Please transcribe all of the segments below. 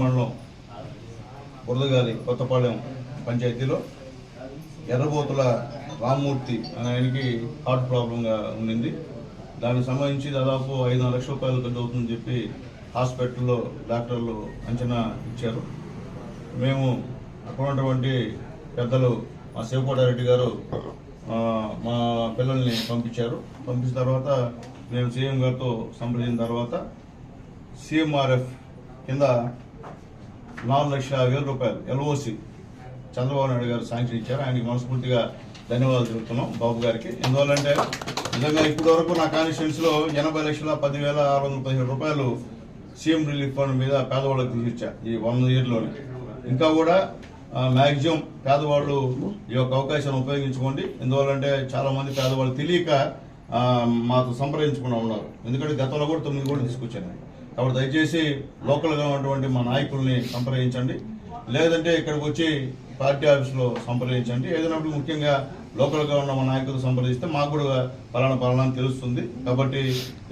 మండలం బురదగాలి కొత్తపాలెం పంచాయతీలో ఎర్రబోతుల రామ్మూర్తి అనే ఆయనకి హార్ట్ ప్రాబ్లంగా ఉండింది. దానికి సంబంధించి దాదాపు ఐదున్నర లక్షల రూపాయలు ఖర్చు అవుతుందని చెప్పి హాస్పిటల్లో డాక్టర్లు అంచనా ఇచ్చారు. మేము అక్కడ ఉన్నటువంటి పెద్దలు మా శివకోటారెడ్డి గారు మా పిల్లల్ని పంపించారు. పంపించిన తర్వాత మేము సీఎం గారితో సంప్రదించిన తర్వాత సీఎంఆర్ఎఫ్ కింద నాలుగు లక్షల వేల రూపాయలు ఎల్ఓసి. చంద్రబాబు నాయుడు గారు శాంక్షన్ ఇచ్చారు. ఆయనకి మనస్ఫూర్తిగా ధన్యవాదాలు తెలుపుతున్నాం బాబు గారికి. ఎందువల్లంటే నిజంగా ఇప్పటి వరకు నా కాన్స్టిట్యున్సీలో ఎనభై లక్షల పదివేల ఆరు వందల పదిహేడు రూపాయలు సీఎం రిలీఫ్ ఫండ్ మీద పేదవాళ్ళకి తీసిచ్చా ఈ వన్ ఇయర్లోనే. ఇంకా కూడా మ్యాక్సిమం పేదవాళ్ళు ఈ యొక్క అవకాశాన్ని ఉపయోగించుకోండి. ఎందువల్లంటే చాలామంది పేదవాళ్ళు తెలియక మాతో సంప్రదించకుండా ఉన్నారు. ఎందుకంటే గతంలో కూడా తొమ్మిది కూడా తీసుకొచ్చాను కాబట్టి దయచేసి లోకల్గా ఉన్నటువంటి మా నాయకుల్ని సంప్రదించండి. లేదంటే ఇక్కడికి వచ్చి పార్టీ ఆఫీస్లో సంప్రదించండి. ఏదైనా ముఖ్యంగా లోకల్గా ఉన్న మా నాయకులు సంప్రదిస్తే మాకు కూడా పలానా పలానా అని తెలుస్తుంది. కాబట్టి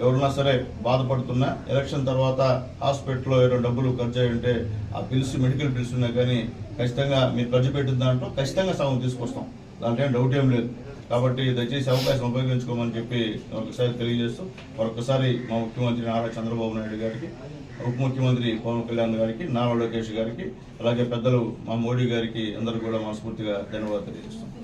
ఎవరున్నా సరే బాధపడుతున్నా ఎలక్షన్ తర్వాత హాస్పిటల్లో ఏదో డబ్బులు ఖర్చు అయి ఉంటే ఆ బిల్స్ మెడికల్ బిల్స్ ఉన్నాయి కానీ ఖచ్చితంగా మీరు ఖర్చు పెట్టిన దాంట్లో ఖచ్చితంగా సగం తీసుకొస్తాం. దాంట్లో ఏం డౌట్ ఏం లేదు. కాబట్టి దయచేసి అవకాశం ఉపయోగించుకోమని చెప్పి ఒకసారి తెలియజేస్తూ మరొకసారి మా ముఖ్యమంత్రి నారా చంద్రబాబు నాయుడు గారికి ఉప ముఖ్యమంత్రి పవన్ కళ్యాణ్ గారికి నారా లోకేష్ గారికి అలాగే పెద్దలు మా మోడీ గారికి అందరూ కూడా మనస్ఫూర్తిగా ధన్యవాదాలు తెలియజేస్తాం